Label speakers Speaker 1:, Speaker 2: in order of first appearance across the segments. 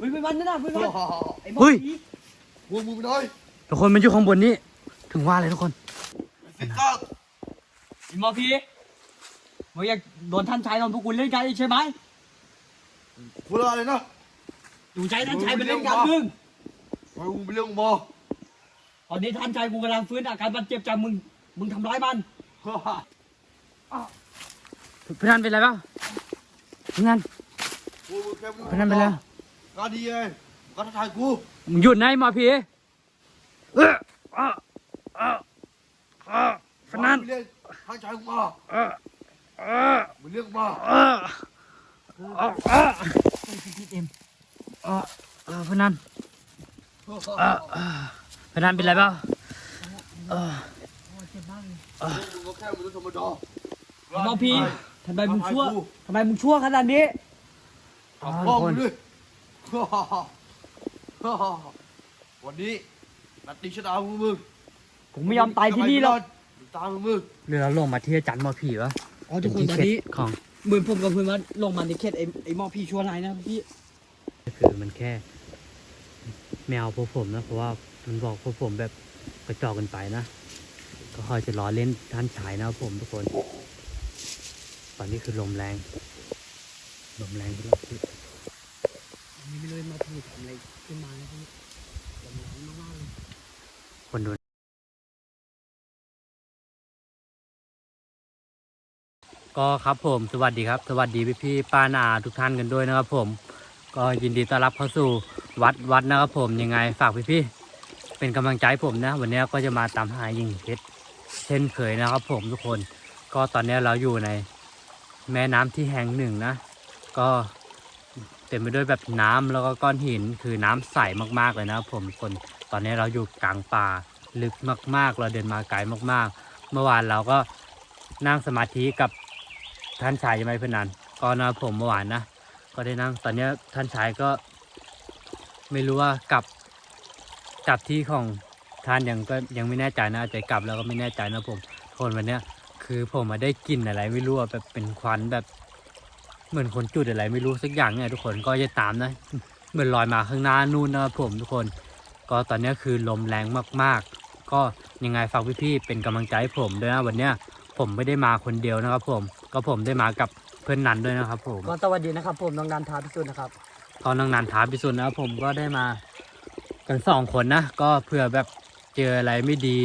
Speaker 1: เฮ้ยไปวันนั่นน่ะไปวันไอ้หมอ
Speaker 2: เฮ้ย
Speaker 1: ผี
Speaker 3: พวกมึงไปหน่อย
Speaker 2: ทุกคนมันอยู่ข้างบนนี้ ถึงว่าเลยทุกคน
Speaker 3: ไอ้ก้าว
Speaker 1: ไอ้หมอผีมึงอยากโดนท่านชายโดนพวกกูเล่นกันใช่ไหม
Speaker 3: พูดอะไรนะ
Speaker 1: ดูใจท่านชายเป็นเล่นกันมึง
Speaker 3: ไปมึงไปเรื่องหมอ
Speaker 1: ตอนนี้ท่านชายกูกำลังฟื้นอาการบาดเจ็บจากมึงมึงทำร้ายมัน
Speaker 2: พี่นันเป็นไรบ้างพี่นัน
Speaker 3: พวกมึงแค่มึง
Speaker 2: พี่นันเป็นไร
Speaker 3: ก็ดีไงก็ท้าทายกู
Speaker 2: มึงหยุดนะไอ้หมอผีเออเออเออเออพี่นัน
Speaker 3: มึงเรียกท้าทายกูมา
Speaker 2: เออเออ
Speaker 3: มึงเรียกมา
Speaker 2: เออเออเออ
Speaker 1: พี่เอ็ม
Speaker 2: เออเออพี่นันเออเออพี่นันเป็นไรบ้างเออ
Speaker 1: เจ็บมากเลย
Speaker 3: มึงก็แค่มนุษย์ธรรมดา
Speaker 1: ไอ้หมอผีทำไมมึงชั่วทำไมมึงชั่วขนาดนี้
Speaker 3: ทำพ่อมึงด้วย วันนี้นัดตีชะตามึงมึง
Speaker 1: ผมไม่ยอมตายที่นี่หรอก
Speaker 3: ตามมึง
Speaker 2: เรือเราลงมาที่อาจารย์หมอผีวะ
Speaker 1: อ๋อทุกคนตอนนี้
Speaker 2: เป็ที่เขตของ
Speaker 1: เหมือนผมกับเพื่อนว่าลงมาในเขตไอ้ไอ้หมอผีชั่วร้ายนะพี่
Speaker 2: คือมันแค่แมวพวกผมนะเพราะว่ามันบอกพวกผมแบบกระจอกกันไปนะก็คอยจะล้อเล่นท่านชายนะครับผมทุกคน ตอนนี้คือลมแรง ลมแรงไปแล้วพี่
Speaker 1: อันนี้ไม่เลยมาผี ทำอะไรขึ้นมานะพี่ลมแรงมากๆเลย
Speaker 2: คนดูก็ครับผมสวัสดีครับ สวัสดีพี่พี่ป้านาทุกท่านกันด้วยนะครับ ผม ก็ยินดีต้อนรับเข้าสู่วัดวัดนะครับ ผมยังไงฝากพี่พี่เป็นกำลังใจผมนะ วันนี้ก็จะมาตามหายิงเพชรเช่นเคยนะครับ ผมทุกคน ก็ตอนนี้เราอยู่ในแม่น้ำที่แห่งหนึ่งนะ ก็ เต็มไปด้วยแบบน้ำแล้วก็ก้อนหินคือน้ำใสมากๆเลยนะครับผมคนตอนนี้เราอยู่กลางป่าลึกมาก ๆ เราเดินมาไกลมากๆ เมื่อวานเราก็นั่งสมาธิกับท่านชายใช่ไหมเพื่อนนันก็นะผมเมื่อวานนะก็ได้นั่งตอนนี้ท่านชายก็ ไม่รู้ว่ากลับกลับที่ของท่านยังก็ยังไม่แน่ใจนะอาจจะกลับแล้วก็ไม่แน่ใจนะผมคนวันเนี้ยคือผมมาได้กลิ่นอะไรไม่รู้แบบเป็นควันแบบ เหมือนคนจุดอะไรไม่รู้สักอย่างเนี่ยทุกคนก็จะตามนะ เหมือนลอยมาข้างหน้านู่นนะครับผมทุกคน ก็ตอนนี้คือลมแรงมากๆ ก็ยังไงฝากพี่ๆเป็นกำลังใจให้ผมด้วยนะวันเนี้ยผมไม่ได้มาคนเดียวนะครับผม ก็ผมได้มากับเพื่อนนันด้วยนะครับผม
Speaker 1: ก็สวัสดีนะครับ ผมน้องนันทาพิสุทธิ์นะครับ
Speaker 2: ตอนนังนานถามพิสุทธิ์นะครับผมก็ได้มากันสองคนนะก็เผื่อแบบเจออะไรไม่ดี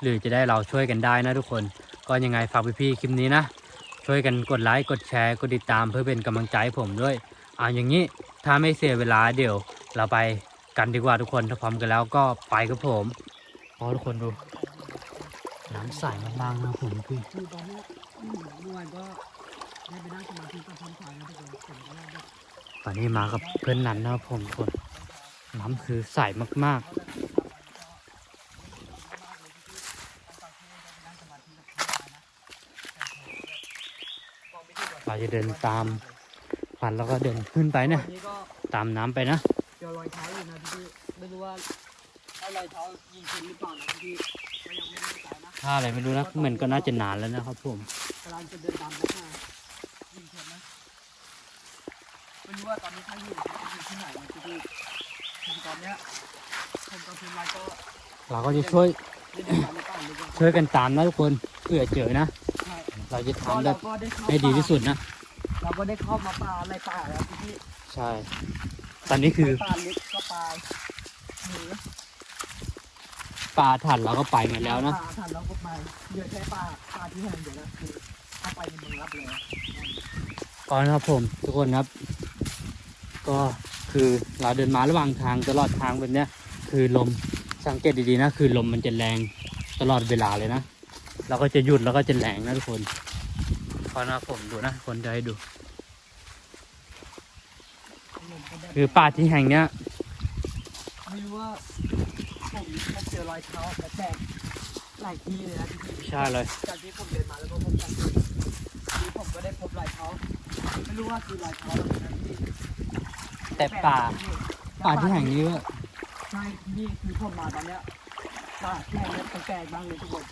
Speaker 2: หรือจะได้เราช่วยกันได้นะทุกคน ก็ยังไงฝากพี่ๆคลิปนี้นะ ช่วยกันกดไลค์กดแชร์กดติดตามเพื่อเป็นกำลังใจผมด้วยอ่าอย่างนี้ถ้าไม่เสียเวลาเดี๋ยว เราไปกันดีกว่าทุกคนถ้าพร้อมกันแล้วก็ไปครับผมพอทุกคนดูน้ำใสมากๆนะผมพี่
Speaker 1: คือตอนนี้เมื่อวานก็ได้ไปนั่งสมาธิกับท่านชายนะทุกคนผมก็ได้
Speaker 2: ตอนนี้มากับเพื่อนนันนะครับผมทุกคนน้ำคือใสมากๆ เรา จะเดินตามฝันแล้วก็เดินขึ้นไปนะ
Speaker 1: วันนี้ก็
Speaker 2: ตามน้ำไปนะ
Speaker 1: เจอรอยเท้าอยู่นะพี่ๆไม่รู้ว่าเอารอยเท้ายิงคนหรือเปล่านะพี่ๆก็ยังไม่แน่ใจนะ
Speaker 2: ถ้าอะไรไม่รู้นะเหมือนก็น่าจะนานแล้วนะครับผม
Speaker 1: กำลังจะเดินตามเข้ามายิงคนนะไม่รู้ว่าตอนนี้ท่านอยู่อยู่ที่ไหนนะพี่ๆถึงตอนเนี้ยผมกับทีมงานก็
Speaker 2: เราก็จะช่วย
Speaker 1: ได้เดินตามในป่าเลยกัน
Speaker 2: ช่วยกันตามนะทุกคนเผื่อเจอนะ เราจะ
Speaker 1: ก็
Speaker 2: ทำแบ
Speaker 1: เรา
Speaker 2: บ
Speaker 1: ก็ได้เข้า
Speaker 2: ให้ดีที่สุดนะ
Speaker 1: เราก็ได้เข้ามาป่าในป่าแล้วพี่
Speaker 2: ใช่ ตอนนี้คือ
Speaker 1: ๆป่าลึกก็ป่าหรือ
Speaker 2: ปลาถัดเราก็ไปมาแล้วนะ
Speaker 1: ป่าถัดเราก็ไปเหลือแค่ป่าป่าที่แห่งเดียวนะคือเข้าไปในเมืองรับเลย
Speaker 2: ก่อนนะครับผมทุกคนครับ ก็คือเราเดินมาระหว่างทางตลอดทางแบบเนี้ย คือลมสังเกตดีๆนะ คือลมมันจะแรงตลอดเวลาเลยนะ เราก็จะหยุดแล้วก็จะแรงนะทุกคนก่ อนนะครับผมดูนะ คนจะให้ดู คือป่าที่แห่งเนี้ย
Speaker 1: ไม่รู้ว่าผมพบเจอรอยเท้าแต่แตกหลายที่เลยนะพี่
Speaker 2: ใช่เลย
Speaker 1: จากที่ผมเดินมาแล้วก็พบกันที่ผมก็ได้พบรอยเท้าไม่รู้ว่าคือรอยเท้าอะไรนะพี่
Speaker 2: แต่ป่าป่าที่แห่งนี้ก็
Speaker 1: ใช่นี่คือผมมาตอนเนี้ยป่าที่แห่งเนี้ยแปลกๆบ้างเลยทุกคน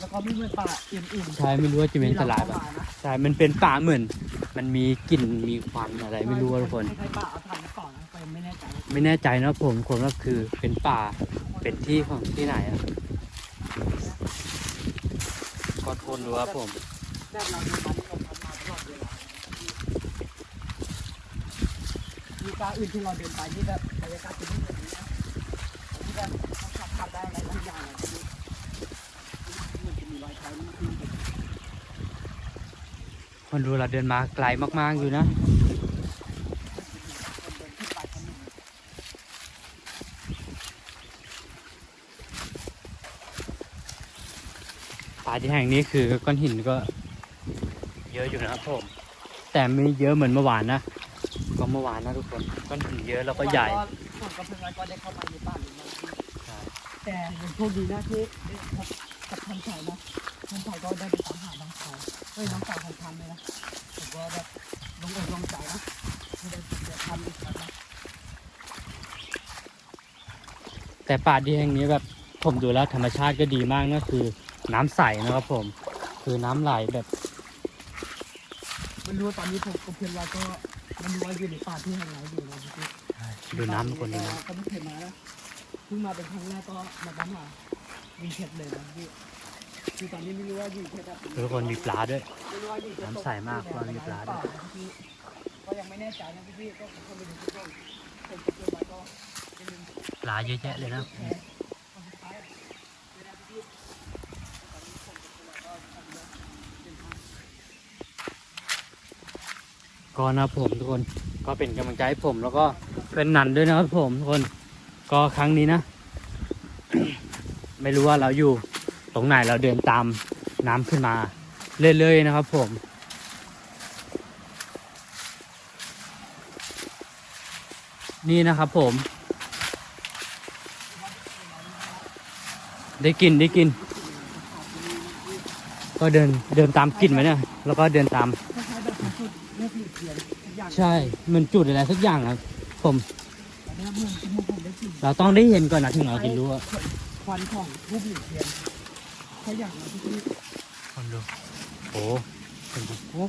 Speaker 1: แล้วก็ไม่เหมือนป่าอื่นๆ
Speaker 2: ใช่ไม่รู้ว่าจะเป็นตลาด
Speaker 1: ที่
Speaker 2: แบบ
Speaker 1: เรเข้มนะ
Speaker 2: ใช่มันเป็นป่าเหมือน มันมีกลิ่นมีควันอะไร ไม่รู้อะทุกคน
Speaker 1: ไม่ใช่ป่าเอาถ่านก่อนนะไปผมไม่แน่ใจนะ
Speaker 2: ไม่แน่ใจนะผมคนก็คือเป็นป่าเป็นที่ของที่ไหนอะก็ทนดูครับผม
Speaker 1: แบบเราดูมันผมทำมาตลอดเวลามีการอื่นที่เราเดินไปที่แบบบรรยากาศเป็นแบบนี้นะที่แบบต้องสัมผัสได้อะไรบางอย่างอะที่มันจะมีรอยเท้านี่ คือเป็น
Speaker 2: คนดูเราเดินมาไกลมากๆอยู่นะ
Speaker 1: คนเดินขึ้นไปชั้นหนึ่ง
Speaker 2: ป่าที่แห่งนี้คือก้อนหินก็ เยอะอยู่นะครับผม แต่ไม่เยอะเหมือนเมื่อวานนะ ก็เมื่อวานนะทุกคน ก้อนหินเยอะแล้วก็ใหญ่
Speaker 1: ผมกับเพื่อนก็ได้เข้าไปในบ้านหรือมัน
Speaker 2: ใช่
Speaker 1: แต่ยังโชคดีนะที่ได้พบกับ ทันสายนะทันสายก็ได้ไปตามหาน้องสาวเฮ้ยน้องสาวของทันเลยนะผมก็แบบลงอกลงใจนะที่ได้เจอทันอีกครั้งนะ
Speaker 2: แต่ป่าที่แห่งนี้แบบผมดูแล้วธรรมชาติก็ดีมากนะคือน้ำใสนะครับผม คือน้ำไหลแบบ
Speaker 1: ไม่รู้ว่าตอนนี้ผมกับเพื่อนเราก็ไมันรู้ว่าอยู่ในป่าที่แห่งไหนอยู่นะพี่
Speaker 2: ดูน้ำทุกคนดูนะ
Speaker 1: ก็ไม่เคยมานะเพิ่งมาเป็นครั้งแรกก็มาบ้านหาวินเทจเลยนะพี่ คือตอนนี้ไม่รู้ว่าอยู่เทจแบบ
Speaker 2: ทุกคนมีปลาด้วย
Speaker 1: ไม่รู้ว่าอยู่เทจ
Speaker 2: น้ำใสมากว่ามีปลาด้วย
Speaker 1: พี่ก็ยังไม่แน่ใจนะพี่ก็ผมก็ไม่รู้ทุกคนผมกับเพื่อนเราก็เป็นหนึ่ง
Speaker 2: ปลาเยอะแยะเลยนะ
Speaker 1: แค่คนสุดท้ายเวลาพี่ตอนนี้ผมกับเพื่อนเราก็ทำเรื่องเป็นทาง
Speaker 2: ก็นะครับผมทุกคนก็เป็นกำลังใจให้ผมแล้วก็เป็นนันด้วยนะครับผมทุกคนก็ครั้งนี้นะ ไม่รู้ว่าเราอยู่ ตรงไหนเราเดินตามน้ำขึ้นมา เรื่อยๆนะครับผมนี่นะครับผม ได้กินได้กิน ก็เดินเดินตามกลิ่นมาเนี่ย แล้วก็เดินตาม ใช่เหมันจุดอะไรสักอย่างครับผม
Speaker 1: เนี่ยเหมือนที่มุกผม
Speaker 2: เราต้องได้เห็นก่อนนะถึงเราจะรู้ว่า
Speaker 1: ควันของรูปหลีกเลียน แค่อย่างนะพี่พี่
Speaker 2: คนดูโอ้เป็นดู
Speaker 1: โอ้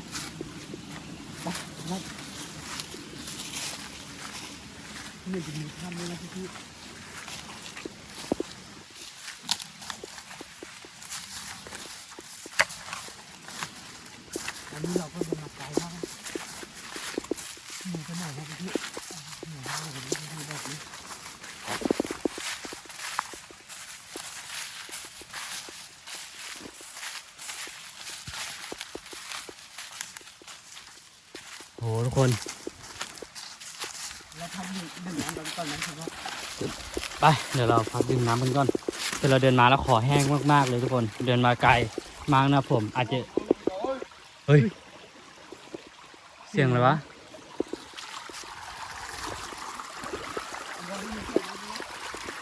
Speaker 1: ไปนะนี่จะมีถ้ำด้วยนะพี่พี่อันนี้เราก็เดินมาไกลมากนะหนูไปไหนนะพี่พี่หนูมากเลยพี่พี่แบบนี้
Speaker 2: โห ทุกคน
Speaker 1: แล้วทำหนึ่งหนึ่งอันตอนนั้นคือว่า
Speaker 2: ไปเดี๋ยวเราพักดื่มน้ำกันก่อนคือเราเดินมาแล้วขอแห้งมากๆเลยทุกคน เดินมาไกลมากนะผม อาจจะเฮ้ยเสียงอะไรวะ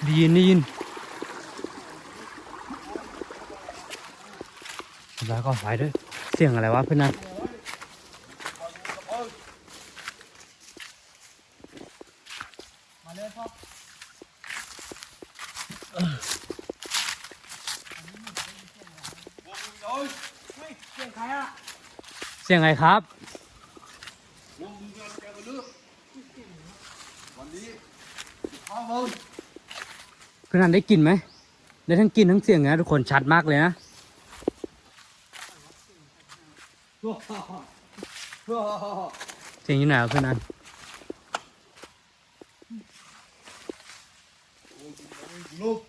Speaker 2: ได้ยินได้ยินแล้วก็ไฟด้วยเสียงอะไรวะเพื่อนนะ
Speaker 1: มาเลยพ่อเฮ้ยเสียงใครอะ
Speaker 2: เสียงอะไรครับ
Speaker 3: วงมึงกำลังแกกันเลือกวันนี้ข้าวมึง
Speaker 2: เพื่อนนันได้กลินไหมได้ทั้งกลินทั้งเสียงนะทุกคนชัดมากเลยนะเสียงอยู่ไหนวะเพื่อนนัน
Speaker 3: ลูก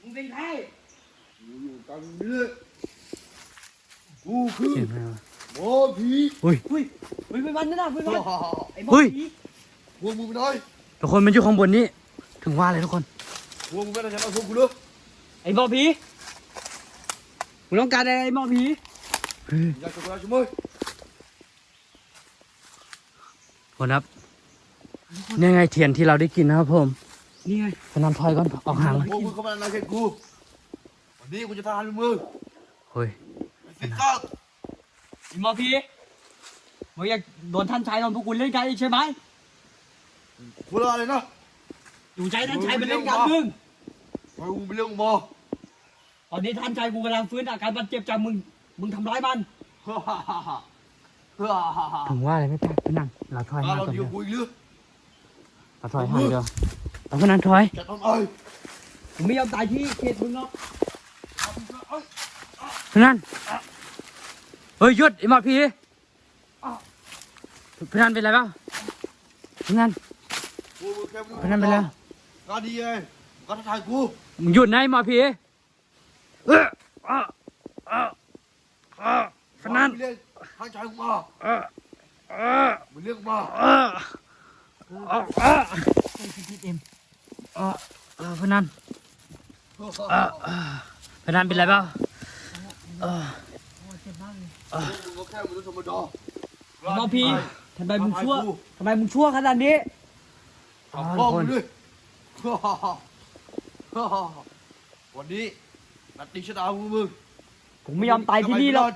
Speaker 1: มึงเป็นใคร
Speaker 3: กูอยู่กันนี้กูคือ
Speaker 2: เสียงอะไรวะ
Speaker 3: หมอผี
Speaker 2: อุ้ย
Speaker 1: อุ้ยอุ้ยไปวันนั่นน่ะไปวันไอ้หมอ
Speaker 2: เฮ้ย
Speaker 1: ผี
Speaker 3: พวกมึงไปไหน
Speaker 2: ทุกคนมันอยู่ข้างบนนี้ ถึงว่าเลยทุกคน
Speaker 3: พวกมึงไม่ได้ฉันเอาพวกกูเลย
Speaker 1: ไอ้หมอผีมึงต้องการอะไรไอ้หมอผี
Speaker 3: อยากจะไปช่วย
Speaker 2: คนครับนี่ไงเทียนที่เราได้กินนะครับผม
Speaker 1: นี่ไง
Speaker 2: เพื่อนนันถอยก่อนออกห่างเลย
Speaker 3: พวกมึงเข้ามาในเขตกูวันนี้กูจะทหารมือ
Speaker 2: เฮ้ย
Speaker 3: สิก้า
Speaker 1: ไอ้หมอผีมึงอยากโดนท่านชายโดนพวกคุณเล่นกันอีกใช่ไหม
Speaker 3: พูดอะไรนะ
Speaker 1: อยู่ใจท่านชายเป็นเล่นกันมึง
Speaker 3: ไปมึงไปเรื่องหมอ
Speaker 1: ตอนนี้ท่านชายกูกำลังฟื้นอาการบาดเจ็บจากมึง มึงทำร้ายมัน
Speaker 3: ฮ่าฮ่าฮ่าฮ่าฮ่าฮ่าฮ่า
Speaker 2: ถึงว่าอะไรไม่แปลกเพื่อนนันเราถอยห่าง
Speaker 3: เรา
Speaker 2: ก่อน
Speaker 3: อ
Speaker 2: เถ
Speaker 3: ยู่
Speaker 2: อะ
Speaker 3: กูอีกเรื่อง
Speaker 2: เราถอยห่างเดียวไปพนันถอย
Speaker 3: จะทำเอ้ย
Speaker 1: ผมไม่ยอมตายที่เขตมึงหรอก
Speaker 2: พนัน เฮ้ยหยุดไอ้หมอผีพนันเป็นไรบ้างพนัน
Speaker 3: กูมึงแค่มึง
Speaker 2: พนันเป็นไร
Speaker 3: งานดีไงก็ท้าทายกู
Speaker 2: มึงหยุดนะไอ้หมอผีเออเออเออเออพนัน
Speaker 3: มึงเรียกทางชายกูมา
Speaker 2: เออเออ
Speaker 3: มึงเรียกมา
Speaker 2: เออเออเออ
Speaker 1: ไอ้พี่เอ็ม
Speaker 2: เออเออพนันเออเออพนันเป็นไรบ้างเออ
Speaker 1: โอ้ยเจ็บ มึ
Speaker 3: งก็แค่มนุษย์ธรรมดา
Speaker 1: หมอพีทำไมมึงชั่วทำไมมึงชั่วขนาดนี้
Speaker 3: ทำพ่อมึงด้วยวันนี้นัดตีชะตามึงมึง
Speaker 1: ผมไม่ยอมตายที่นี่หรอก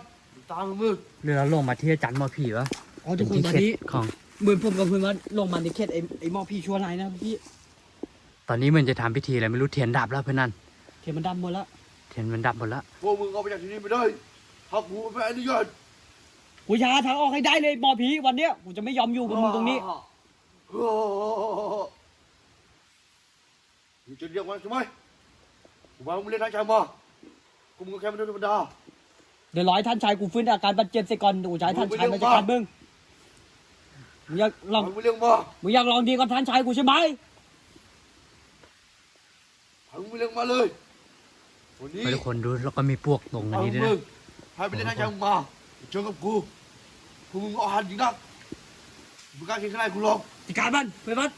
Speaker 3: ตามมึง
Speaker 2: เรือลงมาที่อาจารย์หมอผีวะ
Speaker 1: อ๋อทุกคนตอนนี้
Speaker 2: ของ
Speaker 1: เหมือนผมกับเพื่อนว่าลงมาในเขตไอ้ไอ้หมอพีชั่วร้ายนะพี่
Speaker 2: ตอนนี้มันจะทำพิธีอะไรไม่รู้เทียนดับแล้วเพื่อนนั่น
Speaker 1: เขตมันดำหมดแล้ว
Speaker 2: เทียนมันดับหมดแล้ว
Speaker 3: พวกมึงเอาไปจากที่นี่ไม่ได้ ถ้ากูไม่อนุญาต
Speaker 1: กูจะหาทางออกให้ได้เลยหมอผีวันเนี้ยกูจะไม่ยอมอยู่กับมึงตรงนี้
Speaker 3: มึงจะเรียกมันใช่ไหมกูมามึงเรียกทางชายมากูมึงก็แค่มนุษย์ธรรมดา
Speaker 1: เดี๋ยวร้อยท่านชายกูฟื้นอาการบาดเจ็บเสร็จก่อนกูจะให้ท่านชายมาจัดการมึงมึงอยากลอง
Speaker 3: มึงเรียกมา
Speaker 1: มึงอยากลองดีกับท่านชายกูใช่ไหม
Speaker 3: มึงเรียกมาเลยวันนี้
Speaker 2: ให้ทุกคนดูแล้วก็มีพวกตรงอัน
Speaker 3: เอา
Speaker 2: นี้ด้วย
Speaker 3: มึ
Speaker 2: นะ
Speaker 3: ง ให้ไปเรียกทางชายมึงมาเจอกับกูกูมึงเอาหันจริงนักมึงกล้าเคียงข้างกูหรอก
Speaker 1: จัดการมันไปมัด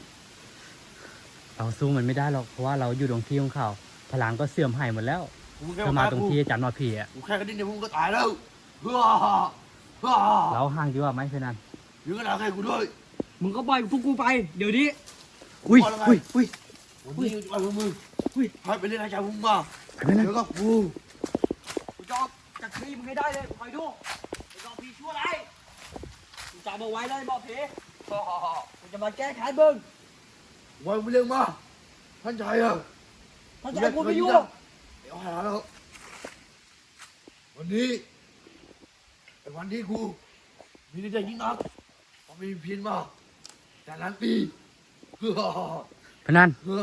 Speaker 2: เราสู้มันไม่ได้หรอกเพราะว่าเราอยู่ตรงที่ของเขาพลังก็เสื่อมหายหมดแล้ว
Speaker 3: กูมึงแค่
Speaker 2: ถ้ามา
Speaker 3: มา
Speaker 2: ตรง
Speaker 3: กู
Speaker 2: ที่อาจารย์หมอผีอะ
Speaker 3: กูแค่กระดิ่งเดียวมึงก็ตายแล้วเฮ้อเฮ้อ
Speaker 2: เราห่างดีกว่าไหมเพื่อนนั่น
Speaker 3: ยืนกระดาษให้กูด้วย
Speaker 1: มึงก็ปล่อยพวกกูไป เดี๋ยวนี้
Speaker 2: อุ้ยอุ้ยอุ้ย
Speaker 3: วันนี้จะไปกับมึง
Speaker 1: อุ้ย
Speaker 3: ให้ไปเรียกทางชายมึงมา
Speaker 2: เพื่อนนั่น
Speaker 3: เจอกับกู
Speaker 1: กู จะออกจากที่มึงให้ได้เลยคอยดูไอ้หมอผีชั่วร้ายกูจำเอาไว้ได้หมอผีกูจะมาแก้แค้นมึง
Speaker 3: วันมึงเรียกมาท่านชายอะ
Speaker 1: ท่านชายกูไม่อยู่
Speaker 3: เดี๋ยวหาแล้ววันนี้ไอ้วันนี้กูมีใจยิ่งนักเพราะมีเพียนมาจากนั้นปีเฮ้อ
Speaker 2: เพื่อนนั่น
Speaker 3: เฮ้อ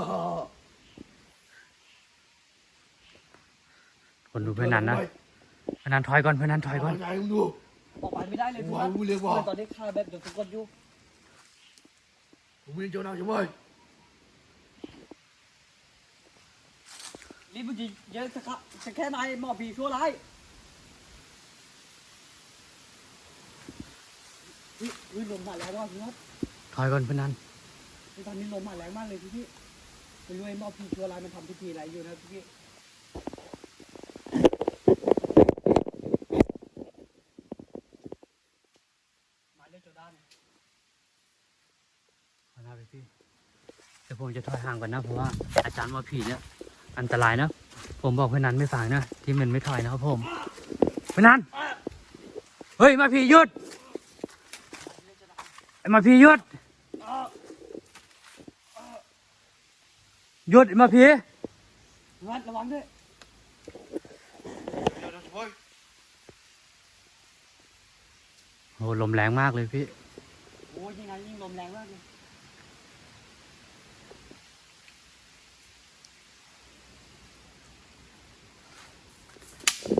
Speaker 2: คนดูเพื่อนนั่นนะเพื่อนนั่นถอยก่อนเพื่อนนั่นถอยก่อน
Speaker 3: ทางชายมึงดู
Speaker 1: ออกไปไม่ได้เลย
Speaker 3: วางกูเรียกว่า
Speaker 1: ตอนนี้ข้าแบบเดี๋ยวทุกคนอยู่
Speaker 3: ผมมีเจ้านายใช่ไหม
Speaker 1: รีบมึงจะเยอะสักสักแค่ไหนหมอผีชั่วร้ายอุ้ยอุ้ยลมมาแรงมากพี่ครับ
Speaker 2: ถอยก่อนเพื่อนนั่น
Speaker 1: ตอนนี้ลมมาแรงมากเลยพี่พี่ไม่รู้ไอ้หมอผีชั่วร้ายมันทำพิธีอะไรอยู่นะพี่พี่มาเรื่องโจด้าน
Speaker 2: ขอหน้าไป พี่เดี๋ยวผมจะถอยห่างก่อนนะเพราะว่าอาจารย์หมอผีเนี่ยอันตรายนะ ผมบอกเพื่อนนั้นไม่ฟังนะที่มันไม่ถอยนะครับผมเพื่อนนั้นเฮ้ยหมาผีหยุดไอ้หมาผีหยุดหยุดไอ้หมาผี
Speaker 1: วัดระวังด้วย
Speaker 3: เดี๋ยวนะใช่ไหม
Speaker 2: โอ้ลมแรงมากเลยพี่
Speaker 1: โอ้ยยิ่งไงยิ่งลมแรงมากเลย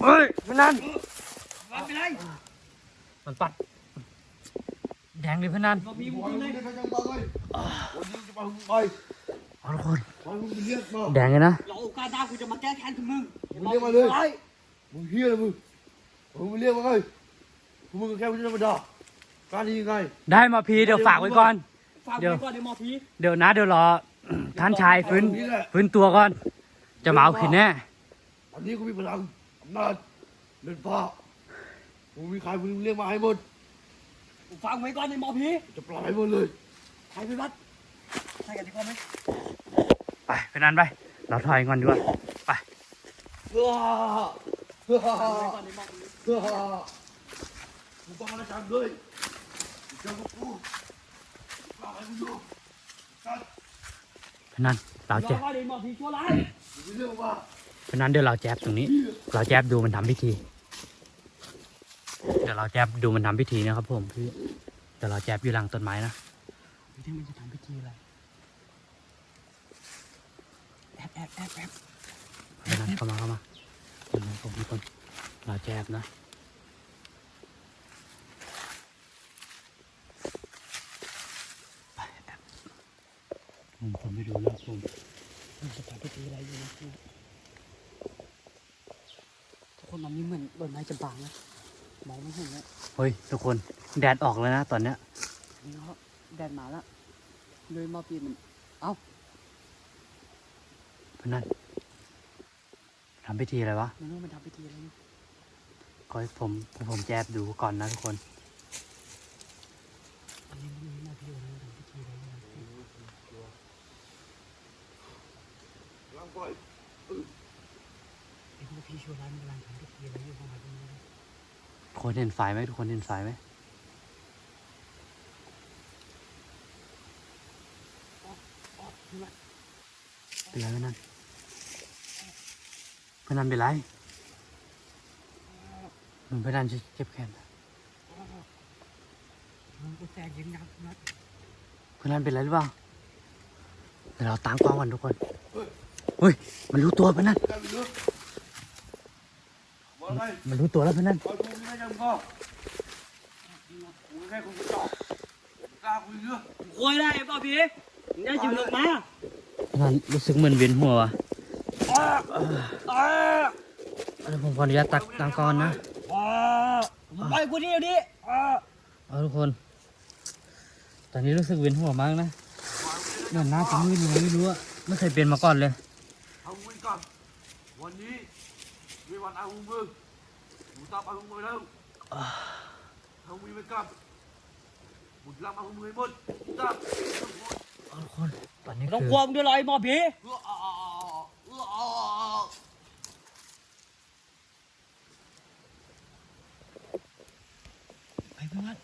Speaker 2: เฮ้ยเพื่อนนั้น
Speaker 1: วัดไปเลย
Speaker 2: มันปัดแดงเลยเพื่อนนั้น
Speaker 1: หมอผีมึง
Speaker 3: วัน
Speaker 1: ขึ้น
Speaker 3: นี้
Speaker 1: เลย
Speaker 3: ทางชายมาเลยวันนี้จะไปมึงไป
Speaker 2: เอาทุกคน
Speaker 3: วันมึงเรียกมา
Speaker 2: แดงเลยนะ
Speaker 1: รอโอกาสหน้ากูจะมาแก้แค้นกับมึง
Speaker 3: มึงเรียกมาเลยมึงเฮียเลยมึงมึงเรียกมาเลยพวกมึงก็แค่มนุษย์ธรรมดาการนี้ยังไง
Speaker 2: ได้หมาผีเดี๋ยวฝากไว้ก่อน
Speaker 1: ฝาก
Speaker 2: เดี๋ยว
Speaker 1: ไว้ก่อนเดี๋ยวหมอผี
Speaker 2: เดี๋ยวนะเดี๋ยวรอท่านชายฟื้นฟื้นตัวก่อน จะมาเอาขินแน่
Speaker 3: อันนี้กูมีพลัง อำนาจเดินฟ้ามึงมีใครมึงเรียกมาให้หมด
Speaker 1: กูฟังไว้ก่อนในหมอผี
Speaker 3: จะปล่อยให้หมดเลย
Speaker 1: ใครไปวัดใช่กันดีกว่าไหม
Speaker 2: ไปไปนั้นไป เราถอยก่อนดีกว่าไป
Speaker 3: ว้าว้า
Speaker 1: ฟังไว้ก่อนในหมอผี
Speaker 3: ว้ากูต้องมาแล้วกันด้วยเจ้ากูปล่อยให้มึงอยู่กัน
Speaker 2: พนันเรา
Speaker 1: ร
Speaker 2: แจ
Speaker 1: อบก่อนในหมอผีชั่วร้าย
Speaker 3: มึงเรียกมา
Speaker 2: พนันเดี๋ยวเราแจบตรงนี้ เราแจบดูมันทำพิธี เดี๋ยวเราแจบดูมันทำพิธีนะครับ ผมพี่เดี๋ยวเราแจบอยู่หลังต้นไม้นะ
Speaker 1: ที่มันจะทำพิธีอะไรอบแอบแอบ
Speaker 2: ไปนั่นเข้ามาเข้ามาเดี๋ยวผมทุกคนเราแจบนะไปแอบอืมผมไม่ดูนะผม
Speaker 1: มันจะทำพิธีอะไรอยู่นะเนี่ยทุก คนมันนี่เหมือนต้นไม้จะบางนะมองไม่เห็นเลย
Speaker 2: เฮ้ยทุกคนแดดออกแล้วนะตอนเนี้ย
Speaker 1: นี่เขาแดดมาแล้วเลยมาปีมันเอ้า
Speaker 2: เพื่อนนั่นทำพิธีอะไรวะ
Speaker 1: มันรู้มันทำพิธีอะไรอยู่
Speaker 2: ก็ให้ผมให้ผมแจบดูก่อนนะทุกคน
Speaker 1: อันนี้มันมีมาพี่มันทำพิธีอะไรอยู่นะ
Speaker 3: ลังปล่อย
Speaker 1: ไอ้พวกพี่ชั่วร้ายมันกำลังทำพิธีอะไรอยู่ประมาณนี้นะ
Speaker 2: ทุก คนเห็นไฟไหมทุกคนเห็นไฟไหมเป็นไรเพื่อนนั่นเพื่อนนั่นเป็นไรหนุ่มเพื่อนนั่นจะเจ็บแขน
Speaker 1: มันก็แตกยิงยับ
Speaker 2: เพื่อนนั่นเป็นไรหรือเปล่าเดี๋ยวเราตามกล้องกันทุกคนเฮ้ยมันรู้ตัวเพื่อนนั่น
Speaker 3: ได้ไปเยอะว่าไง
Speaker 2: มันรู้ตัวแล้วเพื่อนนั่น
Speaker 3: ปล่อยกูไม่ได้ยังก็กูแค่คนกระจอกกล้าคุย
Speaker 1: ได้ป่ะพี่มึงได้จิ้มลงมาั
Speaker 2: นรู้สึกเหมือนเวียนหัวว่ะผมขออนุญาตตักตามก่อนนะ
Speaker 1: ไปกูนี่เดี๋ยวนี้
Speaker 2: เอาทุกคน ตอนนี้รู้สึกเวียนหัวมากนะเหมือนหน้าจะมืดยังไงไม่รู้อะไม่เคยเป็นมาก่อนเลย
Speaker 3: เอามือก่อนวันนี้ มีวันเอามือกูตามเอามือแล้วเอามือไปก่อนกูรับเอามือให้หมดตาม
Speaker 2: เอาทุกคนตอนนี้
Speaker 1: ต้อง
Speaker 2: คื
Speaker 1: กลัว
Speaker 2: อ
Speaker 1: มึงด้วยเลยหมอผี
Speaker 3: เออเอาเอาเอาเอาเอา
Speaker 1: ไปเพื่อนวัด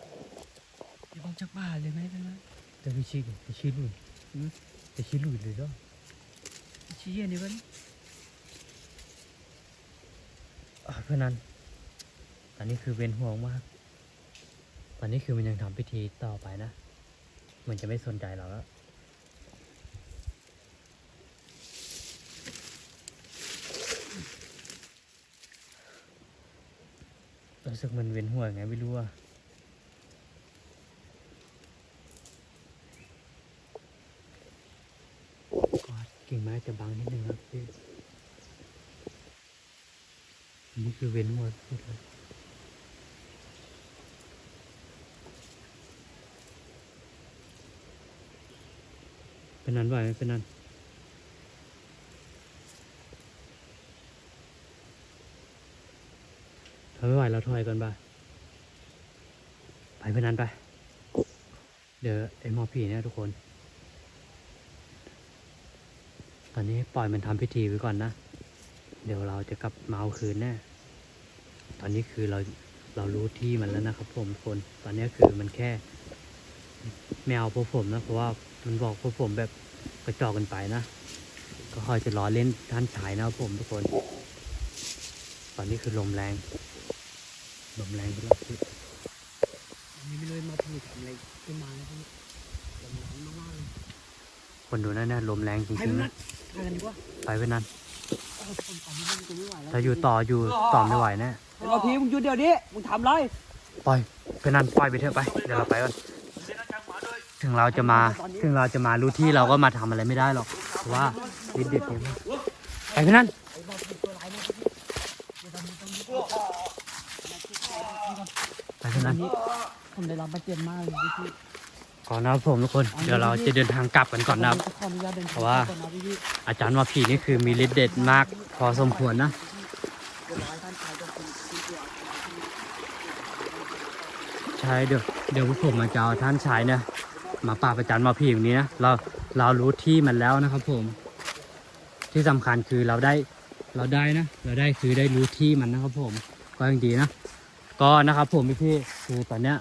Speaker 1: ไปบังจักบ้าเลยไหมเพื่อนวัด
Speaker 2: จะไปชี้ไปชี้ลุยจะชี้ลุยเลยเหรอ
Speaker 1: ชี้เย็นดิเพื่อน
Speaker 2: อะ เพื่อนนั้นตอนนี้คือเวียนหัวมาก ตอนนี้คือมันยังทำพิธีต่อไปนะเหมือนจะไม่สนใจเราแล้วรู้สึกมันเวียนหัวไงไม่รู้อะก็กิ่งไม้จะบังนิดนึงครับพี่ นนี่คือเว้นหัวสุดเลยเป็นนั้นไหวไหมเป็นนั้นถ้าไม่ไหวเราถอยก่อนบ่าไปเป็นนั้นไป เดี๋ยวไอ้หมอผีเนี่ยทุกคน ตอนนี้ปล่อยมันทำพิธีไว้ก่อนนะ เดี๋ยวเราจะกลับมาเอาคืนแน่ตอนนี้คือเราเรารู้ที่มันแล้วนะครับ ผมทุกคน ตอนนี้คือมันแค่ไม่เอาพวกผมนะเพราะว่ามันบอกพวกผมแบบกระจอกกันไปนะ ก็คอยจะล้อเล่นท่านชายนะครับผมทุกคน ตอนนี้คือลมแรงลมแรงไปแล้วพี่
Speaker 1: อันนี้ไม่เลยหมอผีทำอะไรขึ้นมาแล้วพี่ลมแรงมากๆเลย
Speaker 2: คนดูนั่นนะลมแรงจ
Speaker 1: ไป
Speaker 2: ริง
Speaker 1: เพื่อน
Speaker 2: ๆ
Speaker 1: วั
Speaker 2: นะ
Speaker 1: ดไปกันดีกว่า
Speaker 2: ไปไว้นั้น ถ้าอยู่ต่ออยู่ต่อไม่ไหวแน่
Speaker 1: ไอ้หมอผีมึงหยุดเดี๋ยวนี้มึงทำไร
Speaker 2: ปล่อยไปนั่นปล่อยไปเถอะไปเดี๋ยวเราไปก่อน
Speaker 3: เล่นอาจารย์หมาด้วย
Speaker 2: ถึงเราจะมาถึงเราจะมารู้ที่เราก็มาทำอะไรไม่ได้หรอกเพราะว่าดิดเด็ดเยอะมากไปพี่นั่น
Speaker 1: ไอ้หมอผีตัวร้ายมากพี่เดี๋ยวตอนนี้ต้องรีบ
Speaker 2: ไปพี่นั่น
Speaker 1: ผมได้รับบาดเจ็บมากเลยพี่
Speaker 2: ก่อนนะครับผมทุกคน เดี๋ยวเราจะเดินทางกลับกันก่อนนะครับ
Speaker 1: ขออนุญาตเดินทง
Speaker 2: เพราะว่า
Speaker 1: ก่อนนะพี่
Speaker 2: อาจารย์ว่าผีนี่คือมีฤทธิ์เด็ดมากพอสมควรนะ
Speaker 1: เดี๋ยวรอให้ท่านชายจะคุณคุณเกี่ยวกับอะไรที่นี่
Speaker 2: ใช่เดี๋ยวเดี๋ยวพวกผมมาจะเอาท่านชายเนี่ยมาปราบอาจารย์หมาผีอย่างนี้นะเราเรารู้ที่มันแล้วนะครับผม ที่สำคัญคือเราได้เราได้นะ เราได้คือได้รู้ที่มันนะครับผม ก็ยังดีนะ ก็นะครับผมพี่พี่ๆคือตอนเนี้ย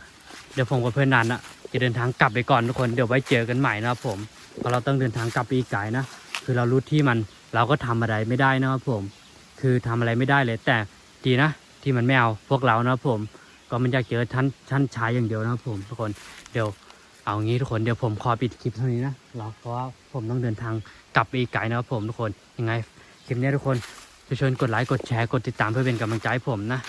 Speaker 2: เดี๋ยวผมกับเพื่อนนันอะ จะเดินทางกลับไปก่อนทุกคนเดี๋ยวไว้เจอกันใหม่นะครับผมเพราะเราต้องเดินทางกลับไปอีกไกลนะคือเรารู้ที่มันเราก็ทำอะไรไม่ได้นะครับผม คือทำอะไรไม่ได้เลย แต่ดีนะที่มันไม่เอาพวกเรานะครับผม ก็มันอยากเจอท่านท่านชายอย่างเดียวนะครับผมทุกคนเดี๋ยวเอางี้ทุกคนเดี๋ยวผมขอปิดคลิปเท่านี้นะเราเพราะว่าผมต้องเดินทางกลับไปอีกไกลนะครับผมทุกคนยังไงคลิปนี้ทุกคนช่วยชวนกดไลค์กดแชร์กดติดตามเพื่อเป็นกำลังใจผมนะ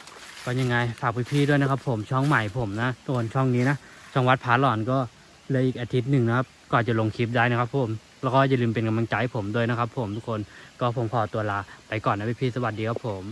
Speaker 2: ก็ยังไงฝากพี่ๆด้วยนะครับผมช่องใหม่ผมนะทุกคนช่องนี้นะ ช่องวัดผาหลอนก็เหลยอีกอาทิตย์หนึ่งนะครับก่อนจะลงคลิปได้นะครับผมแล้วก็อย่าลืมเป็นกำลังใจให้ผมด้วยนะครับผมทุกคนก็ผมขอตัวลาไปก่อนนะพี่ๆสวัสดีครับผม